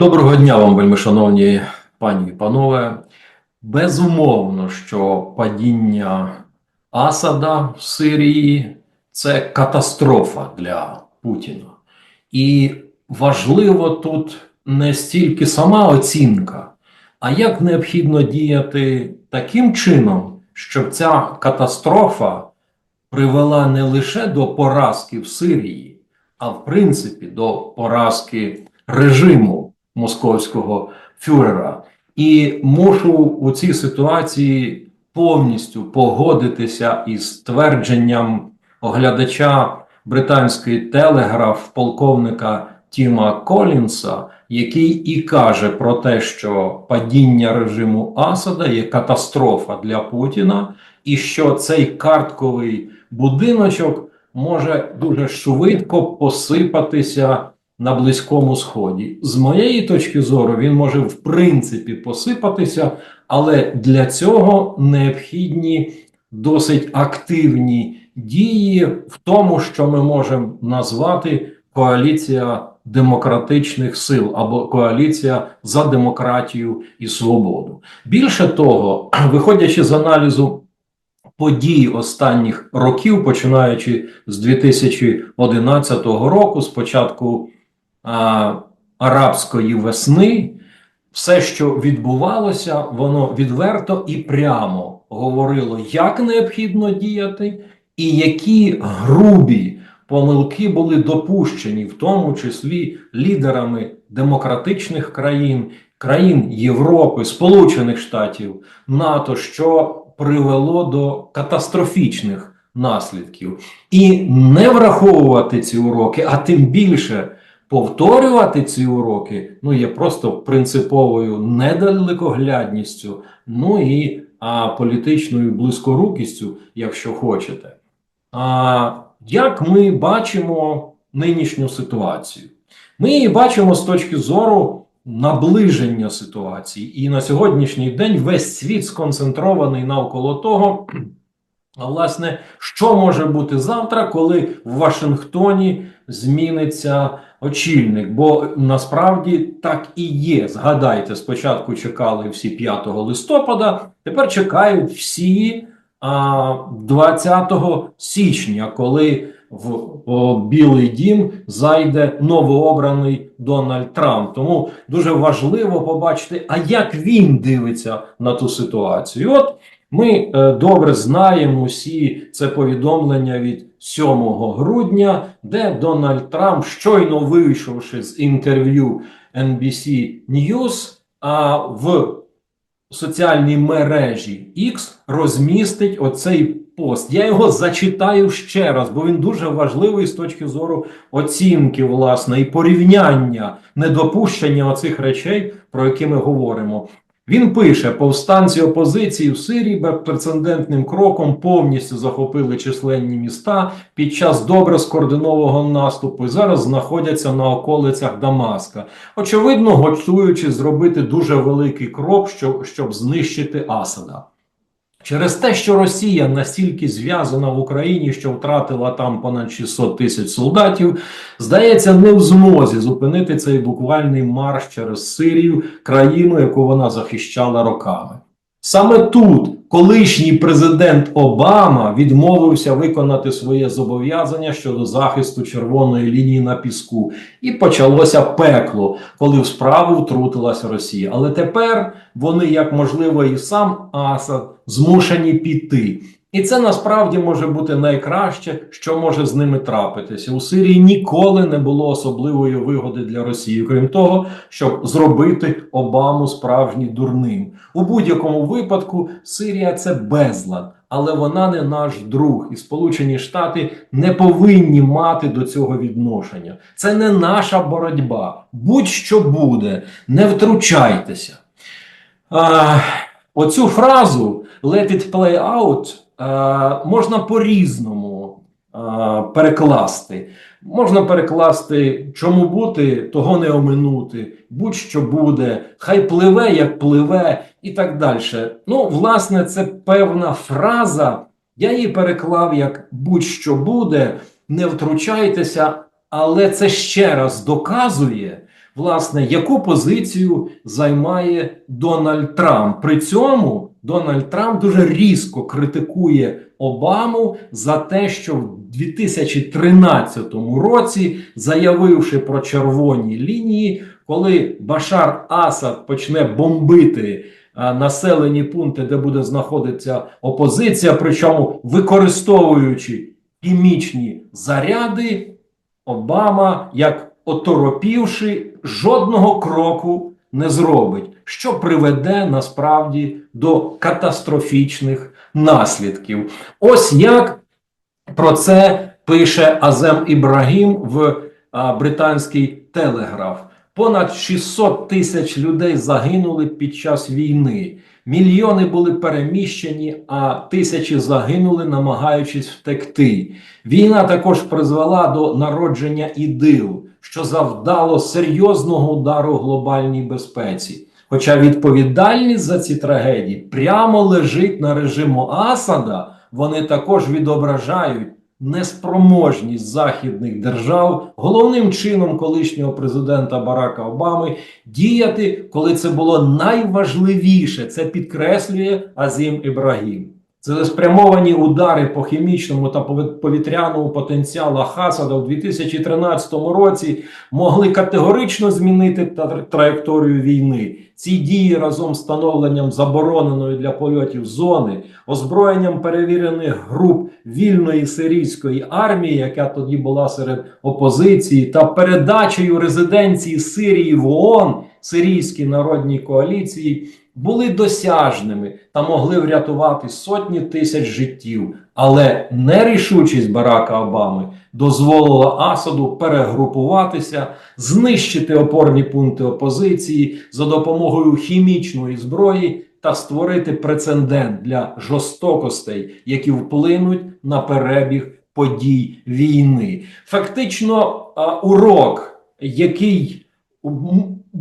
Доброго дня вам, вельми шановні пані і панове. Безумовно, що падіння Асада в Сирії це катастрофа для Путіна. І важливо тут не стільки сама оцінка, а як необхідно діяти таким чином, щоб ця катастрофа привела не лише до поразки в Сирії, а в принципі до поразки режиму московського фюрера. І мушу у цій ситуації повністю погодитися із твердженням оглядача британської телеграф полковника Тіма Колінса, який і каже про те, що падіння режиму Асада є катастрофа для Путіна, і що цей картковий будиночок може дуже швидко посипатися на Близькому Сході. З моєї точки зору, він може в принципі посипатися, але для цього необхідні досить активні дії в тому, що ми можемо назвати коаліція демократичних сил або коаліція за демократію і свободу. Більше того, виходячи з аналізу подій останніх років, починаючи з 2011 року, спочатку арабської весни, все, що відбувалося, воно відверто і прямо говорило, як необхідно діяти, і які грубі помилки були допущені, в тому числі лідерами демократичних країн, країн Європи, Сполучених Штатів, НАТО, що привело до катастрофічних наслідків, і не враховувати ці уроки, а тим більше повторювати ці уроки, ну є просто принциповою недалекоглядністю, ну і а, політичною близькорукістю, якщо хочете. А, як ми бачимо нинішню ситуацію? Ми її бачимо з точки зору наближення ситуації, і на сьогоднішній день весь світ сконцентрований навколо того, а власне, що може бути завтра, коли в Вашингтоні зміниться очільник? Бо насправді так і є. Згадайте, спочатку чекали всі 5 листопада, тепер чекають всі а, 20 січня, коли в о, Білий Дім зайде новообраний Дональд Трамп. Тому дуже важливо побачити, а як він дивиться на ту ситуацію. От ми е, добре знаємо усі це повідомлення від 7 грудня, де Дональд Трамп, щойно вийшовши з інтерв'ю NBC News, а в соціальній мережі X розмістить оцей пост. Я його зачитаю ще раз, бо він дуже важливий з точки зору оцінки, власне, і порівняння недопущення оцих речей, про які ми говоримо. Він пише: повстанці опозиції в Сирії безпрецедентним кроком повністю захопили численні міста під час добре скоординованого наступу і зараз знаходяться на околицях Дамаска, очевидно, готуючи зробити дуже великий крок, щоб, щоб знищити Асада. Через те, що Росія настільки зв'язана в Україні, що втратила там понад 600 тисяч солдатів, здається, не в змозі зупинити цей буквальний марш через Сирію, країну, яку вона захищала роками. Саме тут колишній президент Обама відмовився виконати своє зобов'язання щодо захисту червоної лінії на піску, і почалося пекло, коли в справу втрутилася Росія. Але тепер вони, як можливо, і сам Асад, змушені піти. І це насправді може бути найкраще, що може з ними трапитися. У Сирії ніколи не було особливої вигоди для Росії, крім того, щоб зробити Обаму справжній дурним. У будь-якому випадку Сирія це безлад, але вона не наш друг, і Сполучені Штати не повинні мати до цього відношення. Це не наша боротьба. Будь-що буде, не втручайтеся. А, оцю фразу «let it play out» можна по-різному перекласти. Можна перекласти, чому бути, того не оминути, будь-що буде, хай пливе, як пливе, і так далі. Ну, власне, це певна фраза. Я її переклав як будь-що буде, не втручайтеся, але це ще раз доказує власне, яку позицію займає Дональд Трамп. При цьому Дональд Трамп дуже різко критикує Обаму за те, що в 2013 році, заявивши про червоні лінії, коли Башар Асад почне бомбити населені пункти, де буде знаходитися опозиція, причому використовуючи хімічні заряди, Обама, як оторопівши, жодного кроку не зробить, що приведе насправді до катастрофічних наслідків. Ось як про це пише Азем Ібрагім в а, британський телеграф. Понад 600 тисяч людей загинули під час війни. Мільйони були переміщені, а тисячі загинули, намагаючись втекти. Війна також призвела до народження ідил, що завдало серйозного удару глобальній безпеці. Хоча відповідальність за ці трагедії прямо лежить на режиму Асада, вони також відображають неспроможність західних держав, головним чином колишнього президента Барака Обами, діяти, коли це було найважливіше. Це підкреслює Азім Ібрагім. Цілеспрямовані удари по хімічному та повітряному потенціалу Хасада у 2013 році могли категорично змінити траєкторію війни. Ці дії разом з встановленням забороненої для польотів зони, озброєнням перевірених груп вільної сирійської армії, яка тоді була серед опозиції, та передачею резиденції Сирії в ООН Сирійській народній коаліції були досяжними та могли врятувати сотні тисяч життів. Але нерішучість Барака Обами дозволила Асаду перегрупуватися, знищити опорні пункти опозиції за допомогою хімічної зброї та створити прецедент для жорстокостей, які вплинуть на перебіг подій війни. Фактично, урок, який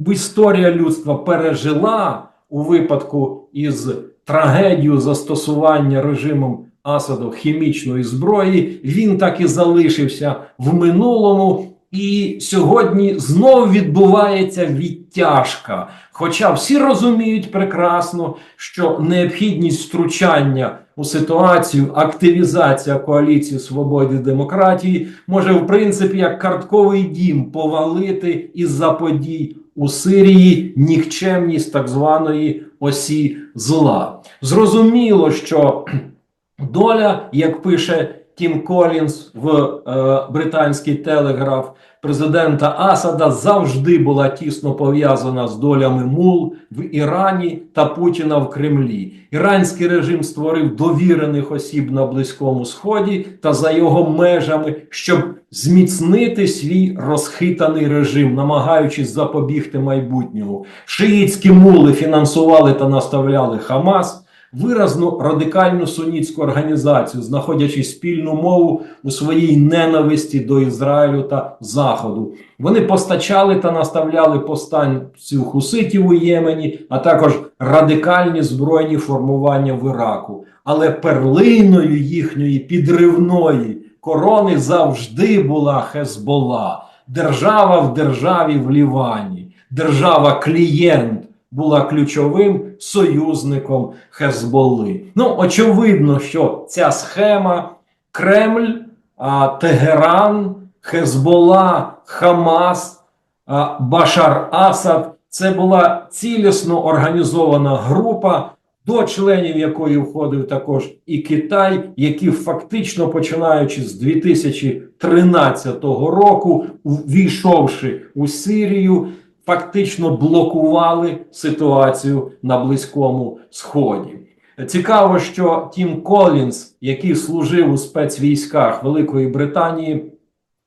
історія людства пережила у випадку із трагедією застосування режимом Асаду хімічної зброї, він так і залишився в минулому. І сьогодні знов відбувається відтяжка. Хоча всі розуміють прекрасно, що необхідність втручання у ситуацію, активізація коаліції свободи демократії може, в принципі, як картковий дім повалити із-за подій у Сирії нікчемність так званої осі зла. Зрозуміло, що доля, як пише Тім Колінс в е, британський телеграф, президента Асада завжди була тісно пов'язана з долями мул в Ірані та Путіна в Кремлі. Іранський режим створив довірених осіб на Близькому Сході та за його межами, щоб зміцнити свій розхитаний режим, намагаючись запобігти майбутньому. Шиїцькі мули фінансували та наставляли Хамас виразну радикальну сунітську організацію, знаходячи спільну мову у своїй ненависті до Ізраїлю та Заходу. Вони постачали та наставляли повстанців хуситів у Ємені, а також радикальні збройні формування в Іраку. Але перлиною їхньої підривної корони завжди була Хезбола, держава в державі в Лівані, держава клієнт була ключовим союзником Хезболи. Ну, очевидно, що ця схема Кремль, Тегеран, Хезбола, Хамас, Башар Асад це була цілісно організована група, до членів якої входив також і Китай, які фактично починаючи з 2013 року, війшовши у Сирію, фактично блокували ситуацію на Близькому Сході. Цікаво, що Тім Колінс, який служив у спецвійськах Великої Британії,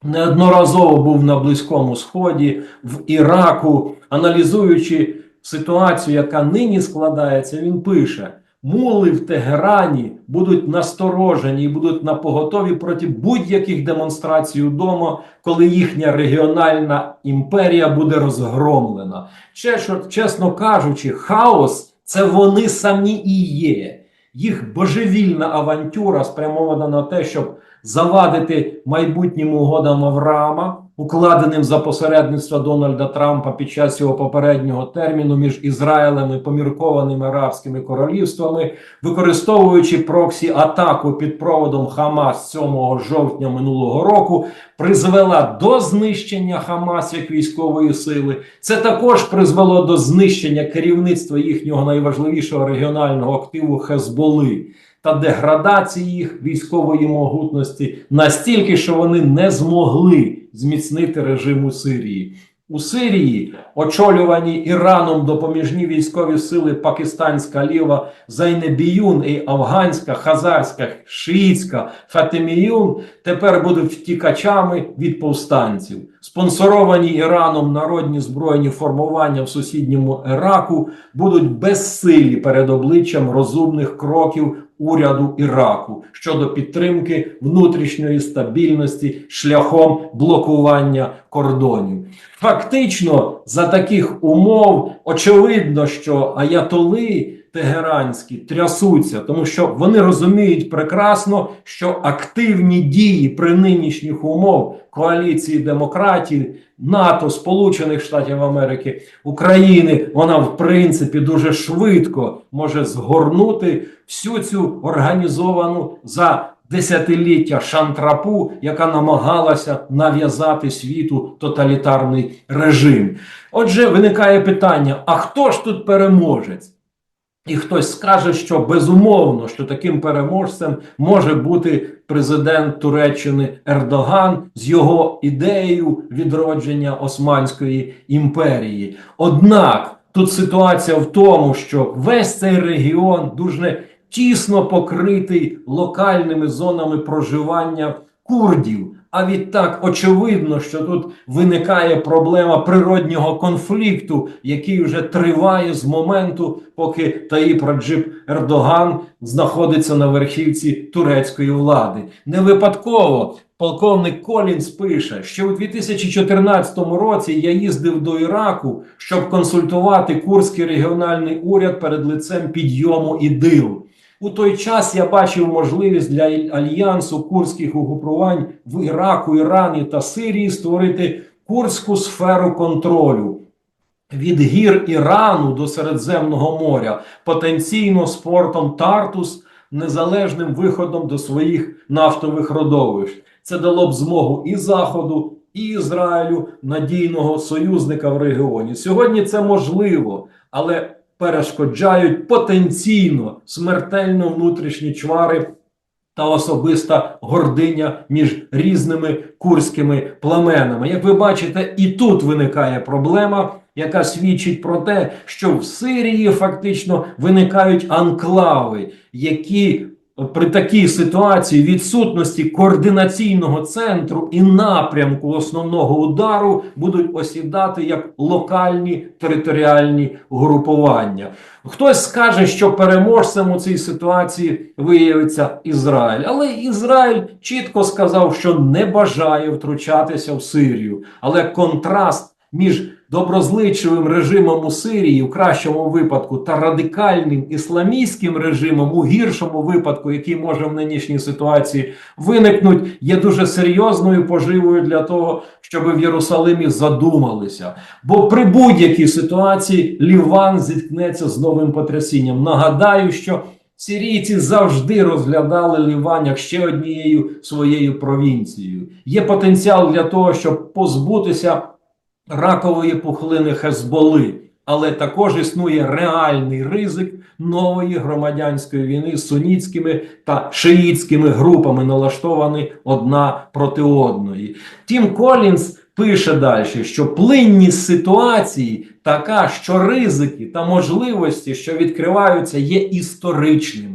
неодноразово був на Близькому Сході, в Іраку, аналізуючи ситуацію, яка нині складається, він пише: мули в Тегерані будуть насторожені і будуть на поготові проти будь-яких демонстрацій удома, коли їхня регіональна імперія буде розгромлена. Чесно кажучи, хаос це вони самі і є. Їх божевільна авантюра спрямована на те, щоб завадити майбутнім угодам Авраама, укладеним за посередництва Дональда Трампа під час його попереднього терміну між Ізраїлем і поміркованими арабськими королівствами, використовуючи проксі атаку під проводом Хамас 7 жовтня минулого року, призвела до знищення Хамас як військової сили. Це також призвело до знищення керівництва їхнього найважливішого регіонального активу Хезболи та деградації їх військової могутності настільки, що вони не змогли зміцнити режим у Сирії. У Сирії, очолювані Іраном допоміжні військові сили Пакистанська ліва Зайнебіюн і Афганська, Хазарська, Шиїцька, Фатиміюн тепер будуть втікачами від повстанців. Спонсоровані Іраном народні збройні формування в сусідньому Іраку будуть безсилі перед обличчям розумних кроків уряду Іраку щодо підтримки внутрішньої стабільності шляхом блокування кордонів. Фактично, за таких умов очевидно, що аятоли тегеранські трясуться, тому що вони розуміють прекрасно, що активні дії при нинішніх умов коаліції демократії, НАТО, Сполучених Штатів Америки, України, вона в принципі дуже швидко може згорнути всю цю організовану за десятиліття шантрапу, яка намагалася нав'язати світу тоталітарний режим. Отже, виникає питання: а хто ж тут переможець? І хтось скаже, що безумовно, що таким переможцем може бути президент Туреччини Ердоган з його ідеєю відродження Османської імперії. Однак тут ситуація в тому, що весь цей регіон дуже тісно покритий локальними зонами проживання курдів. А відтак очевидно, що тут виникає проблема природнього конфлікту, який вже триває з моменту, поки Таїп Раджип Ердоган знаходиться на верхівці турецької влади. Не випадково полковник Колінс пише, що у 2014 році я їздив до Іраку, щоб консультувати курський регіональний уряд перед лицем підйому ідилу. У той час я бачив можливість для альянсу курських угрупувань в Іраку, Ірані та Сирії створити курську сферу контролю від гір Ірану до Середземного моря, потенційно з портом Тартус, незалежним виходом до своїх нафтових родовищ. Це дало б змогу і Заходу, і Ізраїлю надійного союзника в регіоні. Сьогодні це можливо, але перешкоджають потенційно смертельно внутрішні чвари та особиста гординя між різними курськими племенами. Як ви бачите, і тут виникає проблема, яка свідчить про те, що в Сирії фактично виникають анклави, які при такій ситуації відсутності координаційного центру і напрямку основного удару будуть осідати як локальні територіальні групування. Хтось скаже, що переможцем у цій ситуації виявиться Ізраїль, але Ізраїль чітко сказав, що не бажає втручатися в Сирію. Але контраст між доброзичливим режимом у Сирії в кращому випадку та радикальним ісламістським режимом у гіршому випадку, який може в нинішній ситуації виникнути, є дуже серйозною поживою для того, щоб в Єрусалимі задумалися. Бо при будь-якій ситуації Ліван зіткнеться з новим потрясінням. Нагадаю, що Сирійці завжди розглядали Ліван як ще однією своєю провінцією. Є потенціал для того, щоб позбутися ракової пухлини Хезболи, але також існує реальний ризик нової громадянської війни з сунітськими та шиїтськими групами, налаштовані одна проти одної. Тім Колінс пише далі, що плинність ситуації така, що ризики та можливості, що відкриваються, є історичними.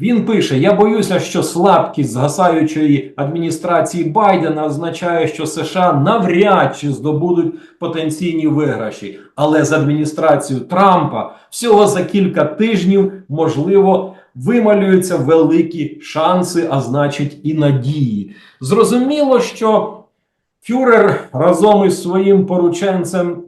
Він пише: Я боюся, що слабкість згасаючої адміністрації Байдена означає, що США навряд чи здобудуть потенційні виграші. Але з адміністрацією Трампа всього за кілька тижнів можливо вималюються великі шанси, а значить, і надії. Зрозуміло, що Фюрер разом із своїм порученцем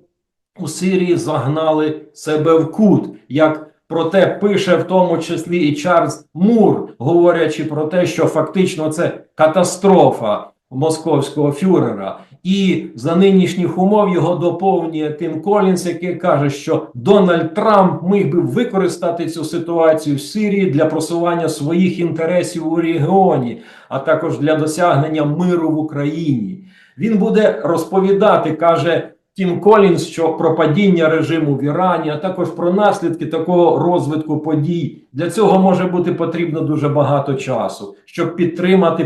у Сирії загнали себе в кут. як про те пише в тому числі і Чарльз Мур, говорячи про те, що фактично це катастрофа московського фюрера. І за нинішніх умов його доповнює Тим Колінс, який каже, що Дональд Трамп міг би використати цю ситуацію в Сирії для просування своїх інтересів у регіоні, а також для досягнення миру в Україні. Він буде розповідати, каже Тім Колінс, що про падіння режиму в Ірані, а також про наслідки такого розвитку подій. Для цього може бути потрібно дуже багато часу, щоб підтримати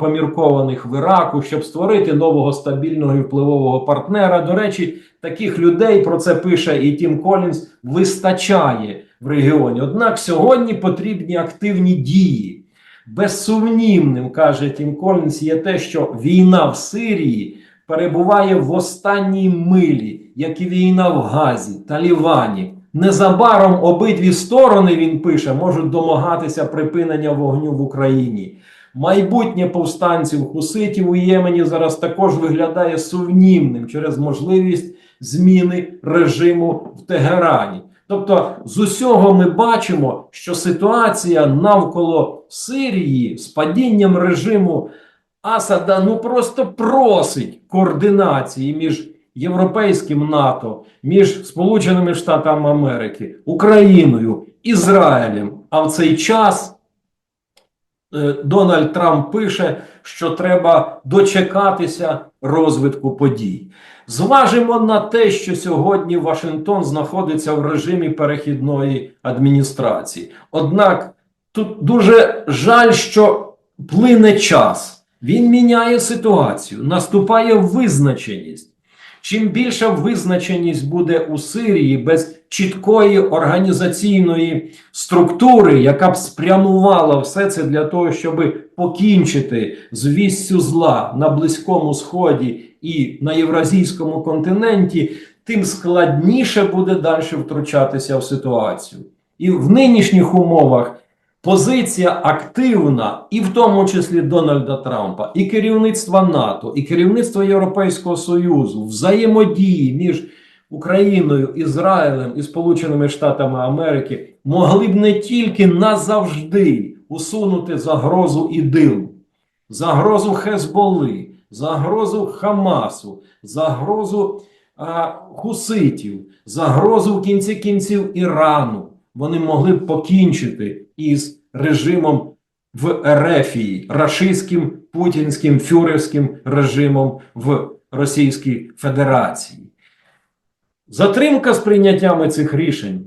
поміркованих в Іраку, щоб створити нового стабільного і впливового партнера. До речі, таких людей про це пише і Тім Колінс вистачає в регіоні. Однак сьогодні потрібні активні дії. Безсумнівним, каже Тім Колінс, є те, що війна в Сирії перебуває в останній милі, як і війна в Газі та Лівані. Незабаром обидві сторони, він пише, можуть домагатися припинення вогню в Україні. Майбутнє повстанців хуситів у Ємені зараз також виглядає сумнівним через можливість зміни режиму в Тегерані. Тобто, з усього ми бачимо, що ситуація навколо Сирії з падінням режиму Асада ну просто просить координації між Європейським НАТО, між Сполученими Штатами Америки, Україною, Ізраїлем. А в цей час е, Дональд Трамп пише, що треба дочекатися розвитку подій. Зважимо на те, що сьогодні Вашингтон знаходиться в режимі перехідної адміністрації. Однак тут дуже жаль, що плине час. Він міняє ситуацію, наступає визначеність. Чим більша визначеність буде у Сирії без чіткої організаційної структури, яка б спрямувала все це для того, щоб покінчити з віссю зла на Близькому Сході і на Євразійському континенті, тим складніше буде далі втручатися в ситуацію. І в нинішніх умовах позиція активна, і в тому числі Дональда Трампа, і керівництва НАТО, і керівництва Європейського Союзу, взаємодії між Україною, Ізраїлем і Сполученими Штатами Америки могли б не тільки назавжди усунути загрозу ідил, загрозу Хезболи, загрозу Хамасу, загрозу а, Хуситів, загрозу в кінці кінців Ірану. Вони могли б покінчити із режимом в Ерефії, рашистським путінським фюрерським режимом в Російській Федерації. Затримка з прийняттями цих рішень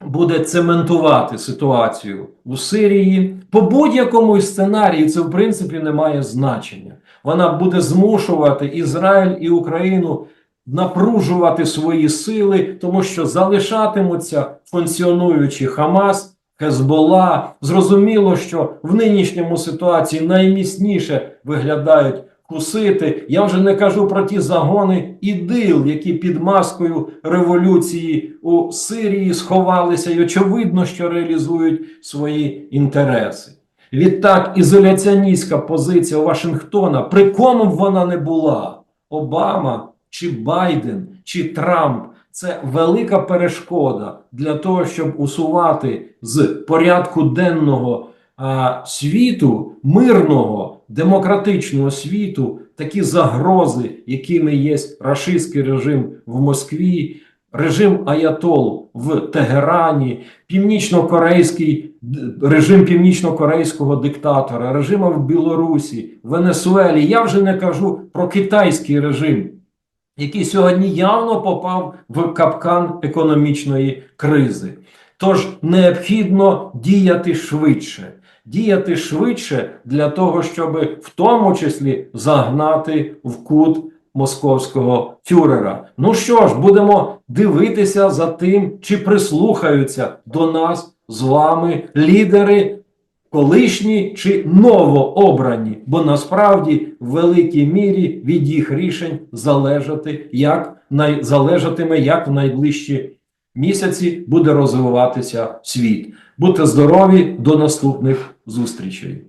буде цементувати ситуацію у Сирії. По будь-якому сценарії це в принципі не має значення. Вона буде змушувати Ізраїль і Україну напружувати свої сили, тому що залишатимуться функціонуючі Хамас, Хезбола. Зрозуміло, що в нинішньому ситуації найміцніше виглядають хусити. Я вже не кажу про ті загони ідил, які під маскою революції у Сирії сховалися, і очевидно, що реалізують свої інтереси. Відтак, ізоляціоністська позиція Вашингтона, при кому б вона не була, Обама чи Байден чи Трамп це велика перешкода для того, щоб усувати з порядку денного а, світу, мирного, демократичного світу такі загрози, якими є рашистський режим в Москві, режим Аятол в Тегерані, північно-корейський режим північно-корейського диктатора, режим в Білорусі, Венесуелі. Я вже не кажу про китайський режим який сьогодні явно попав в капкан економічної кризи. Тож необхідно діяти швидше, діяти швидше для того, щоб в тому числі загнати в кут московського фюрера. Ну що ж, будемо дивитися за тим, чи прислухаються до нас з вами лідери колишні чи новообрані, бо насправді в великій мірі від їх рішень залежати, як най, залежатиме, як в найближчі місяці буде розвиватися світ. Будьте здорові, до наступних зустрічей.